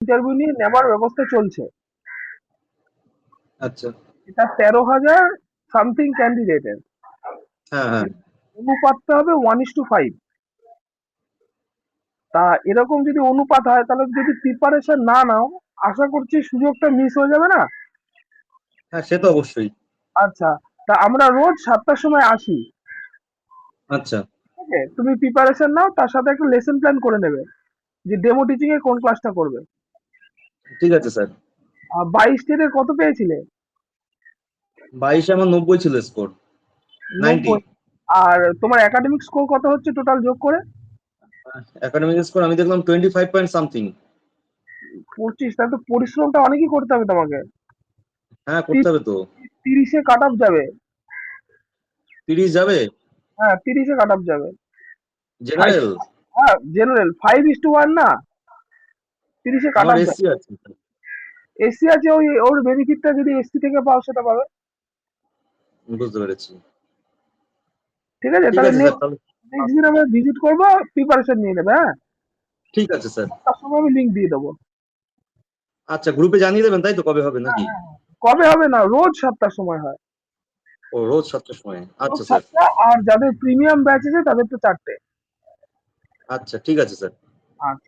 Interview নিয়ে নেবার ব্যবস্থা চলছে। আচ্ছা। এটা তেরো হাজার সামথিং ক্যান্ডিডেটের অনুপাতটা হবে ওয়ান ইস টু ফাইভ তা এরকম যদি অনুপাত হয় তাহলে যদি প্রিপারেশন না নাও আশা করছি সুযোগটা মিস হয়ে যাবে না? হ্যাঁ সে তো অবশ্যই। আচ্ছা তা আমরা রোজ সাতটার সময় আসি। আচ্ছা। তুমি প্রিপারেশন নাও তার সাথে একটা লেসন প্ল্যান করে নেবে। যে ডেমো টিচিং এ কোন ক্লাসটা করবে। ঠিক আছে স্যার। বাইশ টেনে কত পেয়েছিলে? বাইশে আমার নব্বই ছিল স্কোর। নাইনটি। আর তোমার একাডেমিক স্কোর কত হচ্ছে টোটাল যোগ করে? একাডেমিক স্কোর আমি দেখলাম টোয়েন্টি ফাইভ পয়েন্ট সামথিং পঁচিশ তাহলে তো পরিশ্রমটা অনেকই করতে হবে তোমাকে। হ্যাঁ করতে হবে তো। তিরিশে কাট অফ যাবে। তিরিশ যাবে? হ্যাঁ তিরিশে কাট অফ যাবে। জেনারেল হ্যাঁ general five is two one না? তিরিশে কাট এসসি আছে ওই ওর বেনিফিটটা যদি এসি থেকে পাও সেটা পাবে। বুঝতে পেরেছি। ঠিক আছে তাহলে নেক্সট দিন আমরা ভিজিট করব প্রিপারেশন নিয়ে নেবে হ্যাঁ? ঠিক আছে স্যার তার সময় আমি লিঙ্ক দিয়ে দেবো। আচ্ছা গ্রুপে জানিয়ে দেবেন তাই তো? কবে হবে নাকি? কবে হবে না রোজ সাতটার সময় হয়। ও রোজ সাতটার সময়। আচ্ছা স্যার আর যাদের প্রিমিয়াম ব্যাচ আছে তাদের তো চারটে। আচ্ছা ঠিক আছে স্যার আচ্ছা।